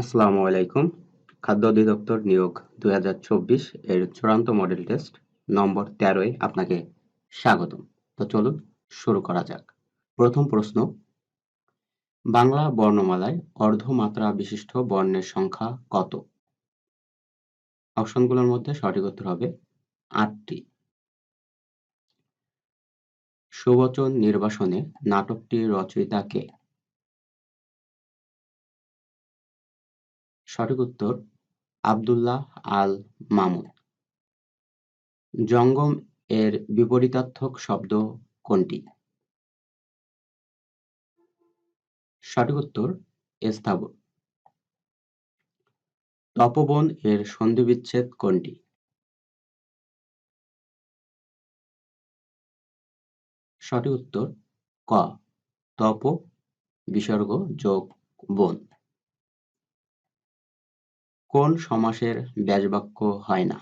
আসসালামু আলাইকুম। খাদ্য অধিদপ্তর নিয়োগ দুই হাজার চব্বিশ এর চূড়ান্ত মডেল টেস্ট নম্বর তেরোয় আপনাকে স্বাগতম। তো চলুন শুরু করা যাক। প্রথম প্রশ্ন, বাংলা বর্ণমালায় অর্ধমাত্রা বিশিষ্ট বর্ণের সংখ্যা কত? অপশনগুলোর মধ্যে সঠিক উত্তর হবে আটটি। সুবচন নির্বাসনে নাটকটির রচয়িতা কে? সঠিক উত্তর আবদুল্লাহ আল মামুন। জঙ্গম এর বিপরীতার্থক শব্দ কোনটি? সঠিক উত্তর স্থাবর তপবন এর সন্ধিবিচ্ছেদ কোনটি? সঠিক উত্তর ক, তপ, বিসর্গ, যোগ, বন। কোন সমাসের ব্যাসবাক্য হয় না?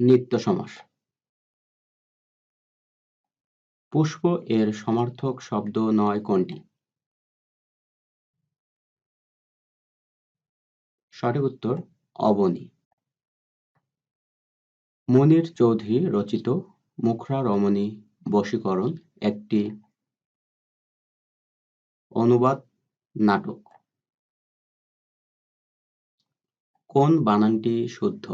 নিত্য সমাস। পুষ্প এর সমার্থক শব্দ নয় কোনটি? সঠিক উত্তর, অবনী। মনির চৌধুরী রচিত মুখরা রমণী বশীকরণ একটি অনুবাদ নাটক। কোন বানানটি শুদ্ধ?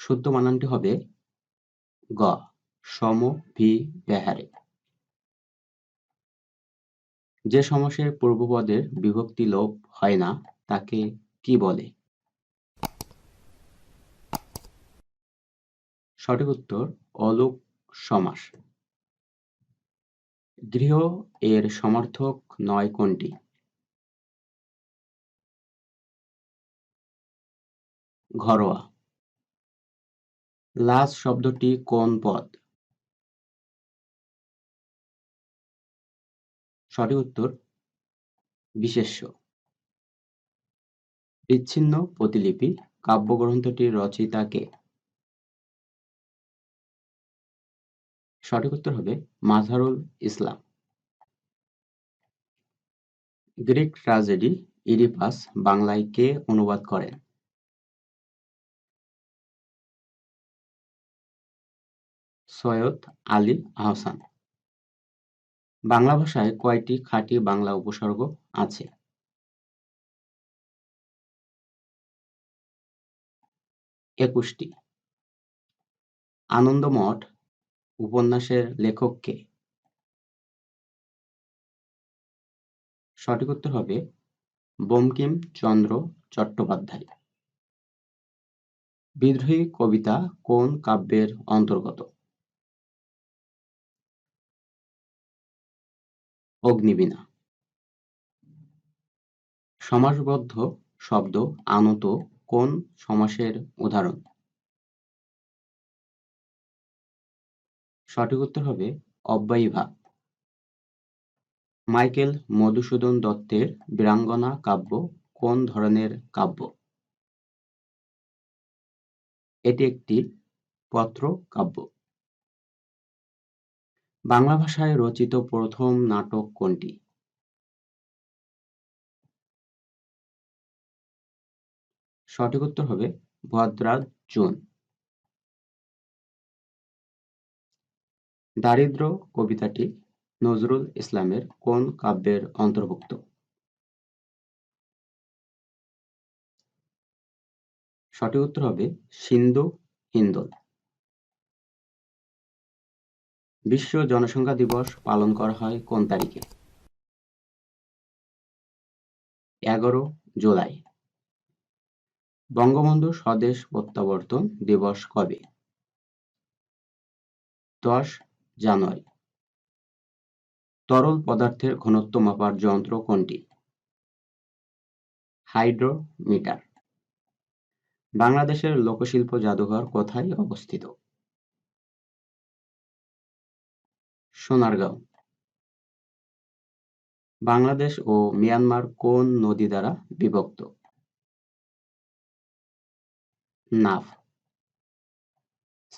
শুদ্ধ বানানটি হবে গ, সম, ভি বেহারে যে সমাসের পূর্বপদের বিভক্তি লোপ হয় না, তাকে কি বলে? সঠিক উত্তর, অলোক সমাস। গৃহ এর সমার্থক নয় কোনটি? ঘরোয়া। লাশ শব্দটি কোন পদ? সঠিক উত্তর, বিশেষ্য। বিচ্ছিন্ন প্রতিলিপি, কাব্যগ্রন্থটির রচয়িতা কে? সঠিক উত্তর হবে Majharul Islam. Greek tragedy Oedipus বাংলায় কে অনুবাদ করেন সৈয়দ আলী আহসান। বাংলা ভাষায় কয়টি খাঁটি বাংলা উপসর্গ আছে? একুশটি। আনন্দমঠ উপন্যাসের লেখক কে? সঠিক উত্তর হবে বঙ্কিম চন্দ্র চট্টোপাধ্যায়। বিদ্রোহী কবিতা কোন কাব্যের অন্তর্গত? অগ্নিবীণা। সমাসবদ্ধ শব্দ আনত কোন সমাসের উদাহরণ? সঠিক উত্তর হবে অব্যয়ীভাব মাইকেল মধুসূদন দত্তের বীরাঙ্গনা কাব্য কোন ধরনের কাব্য? এটি একটি পত্র কাব্য। বাংলা ভাষায় রচিত প্রথম নাটক কোনটি? সঠিক উত্তর হবে ভদ্রাজ জুন। দারিদ্র কবিতাটি নজরুল ইসলামের কোন কাব্যের অন্তর্ভুক্ত? সঠিক উত্তর হবে সিন্ধু হিন্দোল। বিশ্ব জনসংখ্যা দিবস পালন করা হয় কোন তারিখে? এগারো জুলাই। বঙ্গবন্ধু স্বদেশ প্রত্যাবর্তন দিবস কবে? দশ জানুয়ারি তরল পদার্থের ঘনত্ব মাপার যন্ত্র কোনটি? হাইড্রোমিটার। বাংলাদেশের লোকশিল্প জাদুঘর কোথায় অবস্থিত? সোনারগাঁও। বাংলাদেশ ও মিয়ানমার কোন নদী দ্বারা বিভক্ত? নাফ।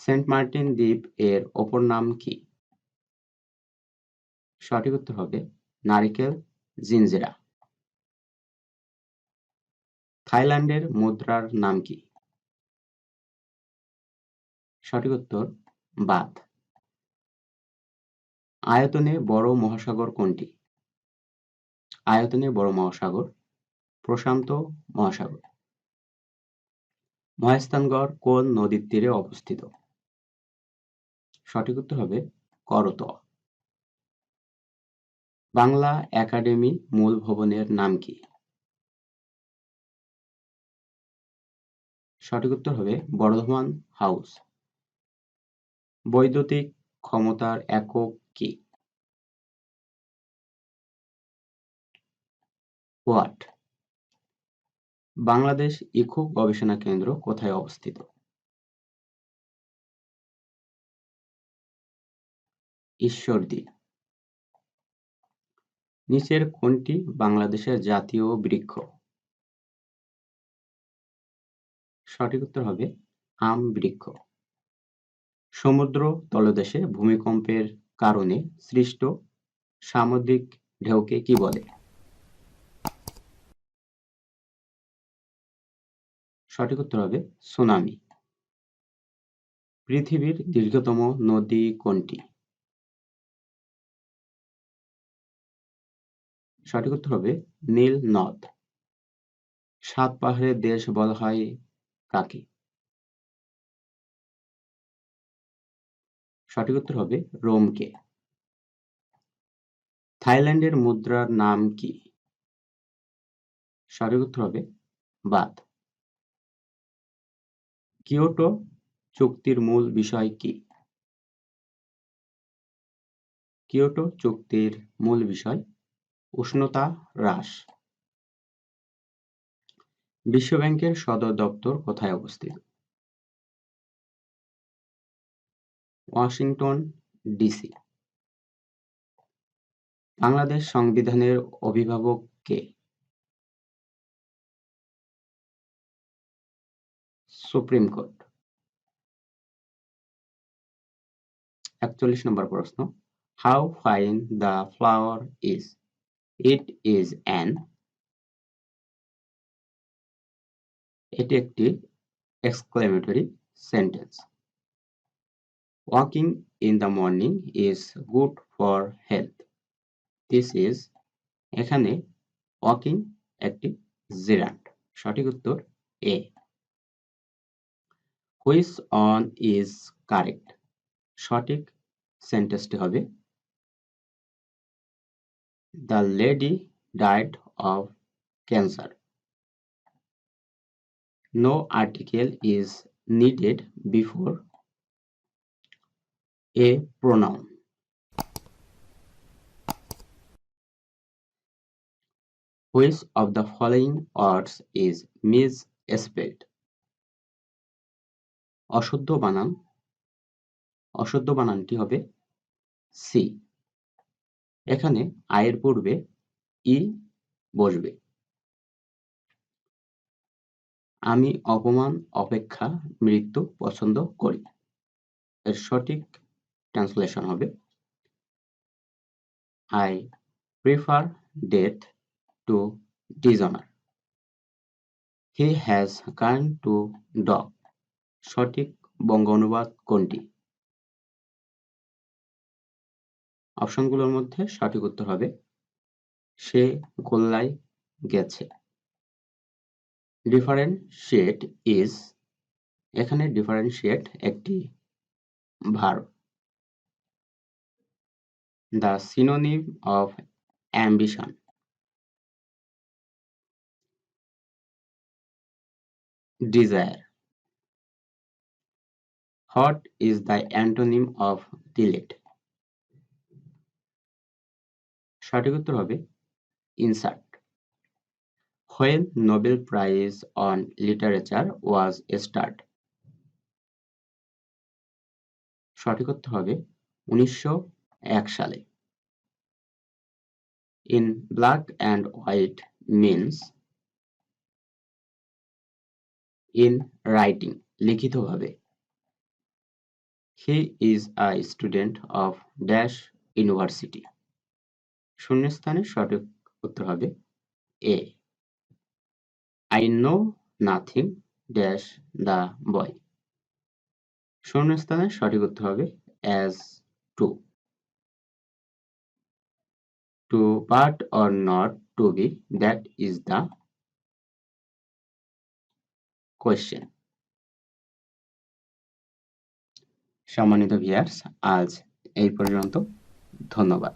সেন্ট মার্টিন দ্বীপ এর অপর নাম কি? সঠিক উত্তর হবে নারিকেল জিঞ্জিরা থাইল্যান্ডের মুদ্রার নাম কি? সঠিক উত্তর বাদ আয়তনে বড় মহাসাগর কোনটি? আয়তনে বড় মহাসাগর, প্রশান্ত মহাসাগর। মহেস্তানগড় কোন নদীর তীরে অবস্থিত? সঠিক উত্তর হবে করতোয়া। বাংলা একাডেমি মূল ভবনের নাম কি? সঠিক উত্তর হবে বর্ধমান হাউস। বৈদ্যুতিক ক্ষমতার একক কি? ওয়াট। বাংলাদেশ ইকো গবেষণা কেন্দ্র কোথায় অবস্থিত? ঈশ্বরদী নিচের কোনটি বাংলাদেশের জাতীয় বৃক্ষ। সঠিক উত্তর হবে আম বৃক্ষ। সমুদ্র তলদেশে ভূমিকম্পের কারণে সৃষ্ট সামুদ্রিক ঢেউকে কি বলে? সঠিক উত্তর হবে সুনামি। পৃথিবীর দীর্ঘতম নদী কোনটি? সঠিক উত্তর হবে নীল নদ। সাত পাহাড়ের দেশ বলা হয় কাকে? সঠিক উত্তর হবে রোমকে। থাইল্যান্ডের মুদ্রার নাম কি? সঠিক উত্তর হবে বাদ। কিয়োটো চুক্তির মূল বিষয় কি? কিয়োটো চুক্তির মূল বিষয় উষ্ণতা হ্রাস। বিশ্বব্যাংকের সদর দপ্তর কোথায় অবস্থিত? Washington, DC. বাংলাদেশ সংবিধানের অভিভাবক কে? Supreme court. একচল্লিশ নম্বর প্রশ্ন, how fine the flower is? It is an এটি একটি exclamatory sentence walking in the morning is good for health this is এখানে ওয়াকিং একটি জিরান্ট সঠিক উত্তর A which one is correct সঠিক সেন্টেন্সটি হবে the lady died of cancer. No article is needed before a pronoun which of the following words is misspelled অশুদ্ধ বানান, অশুদ্ধ বানানটি হবে সি। এখানে আয়ের পূর্বে ই বসবে। আমি অপমান, অপেক্ষা, মৃত্যু পছন্দ করি। এর সঠিক ট্রান্সলেশন হবে I prefer death to dishonour he has gone to dog সঠিক বঙ্গ অনুবাদ কোনটি? অপশনগুলোর মধ্যে সঠিক উত্তর হবে, সে গোল্লায় গেছে। ডিফারেন্সিয়েট ইজ এখানে ডিফারেন্সিয়েট একটি ভার। The synonym of ambition desire. What is the antonym of delete? সঠিক উত্তর হবে insert when Nobel prize on literature was start সঠিক উত্তর হবে উনিশশো এক সালে। In black and white means in writing লিখিতভাবে। He is a student of dash university শূন্যস্থানের সঠিক উত্তর হবে A I know nothing dash the boy শূন্যস্থানের সঠিক উত্তর হবে as to to but or not to be that is the question সম্মানিত viewers আজ এই পর্যন্ত ধন্যবাদ।